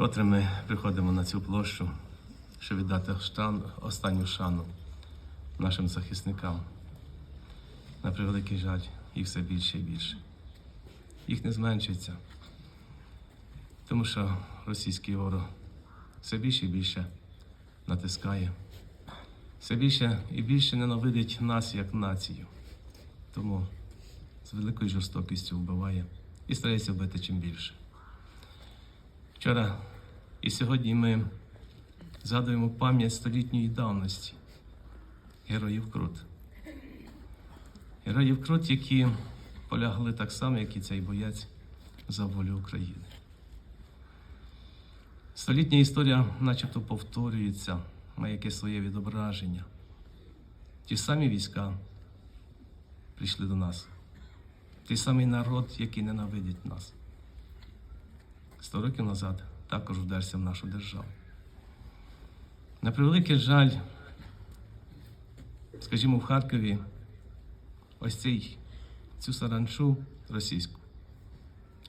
Вкотре ми приходимо на цю площу, щоб віддати штан, останню шану нашим захисникам. На превеликий жаль, їх все більше і більше. Їх не зменшується, тому що російський ворог все більше і більше натискає, все більше і більше ненавидить нас як націю. Тому з великою жорстокістю вбиває і старається вбити чим більше. Вчора і сьогодні ми згадуємо пам'ять столітньої давності героїв Крут. Героїв Крут, які полягли так само, як і цей боєць за волю України. Столітня історія начебто повторюється, має якесь своє відображення. Ті самі війська прийшли до нас. Той самий народ, який ненавидить нас. Сто років назад також вдерся в нашу державу. На превеликий жаль, скажімо, в Харкові ось цей, цю саранчу російську.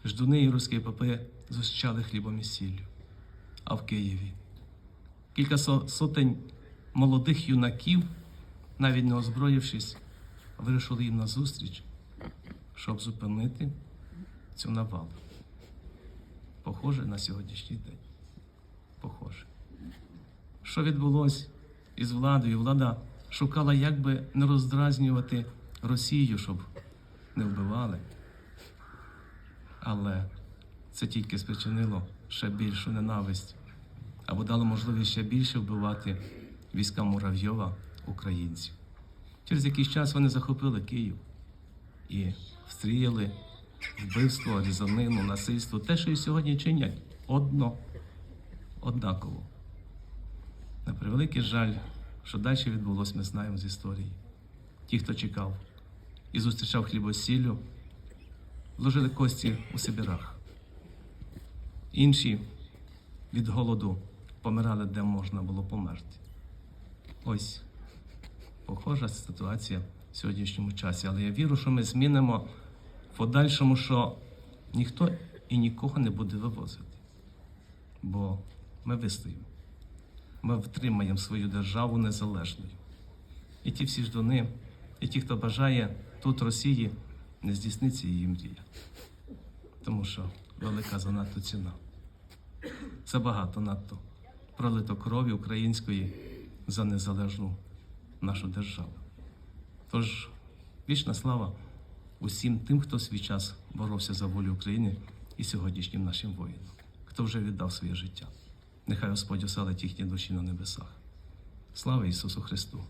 Ждуни і руські попи зустрічали хлібом і сіллю. А в Києві кілька сотень молодих юнаків, навіть не озброївшись, вирішили їм назустріч, щоб зупинити цю навалу. Похоже на сьогоднішній день. Похоже. Що відбулося із владою? Влада шукала, як би не роздразнювати Росію, щоб не вбивали. Але це тільки спричинило ще більшу ненависть або дало можливість ще більше вбивати війська Муравйова українців. Через якийсь час вони захопили Київ і встріяли вбивство, різанину, насильство, те, що і сьогодні чинять, одно, однаково. На превеликий жаль, що далі відбулося, ми знаємо з історії. Ті, хто чекав і зустрічав хлібосіллю, вложили кості у Сибірах. Інші від голоду помирали, де можна було померти. Ось похожа ситуація в сьогоднішньому часі. Але я вірю, що ми змінимо в подальшому, що ніхто і нікого не буде вивозити. Бо ми вистоїмо. Ми втримаємо свою державу незалежною. І ті всі ждуни, і ті, хто бажає тут Росії, не здійсниться її мрія. Тому що велика занадто ціна. Забагато надто пролито крові української за незалежну нашу державу. Тож вічна слава усім тим, хто свій час боровся за волю України і сьогоднішнім нашим воїнам, хто вже віддав своє життя. Нехай Господь оселить їхні душі на небесах. Слава Ісусу Христу!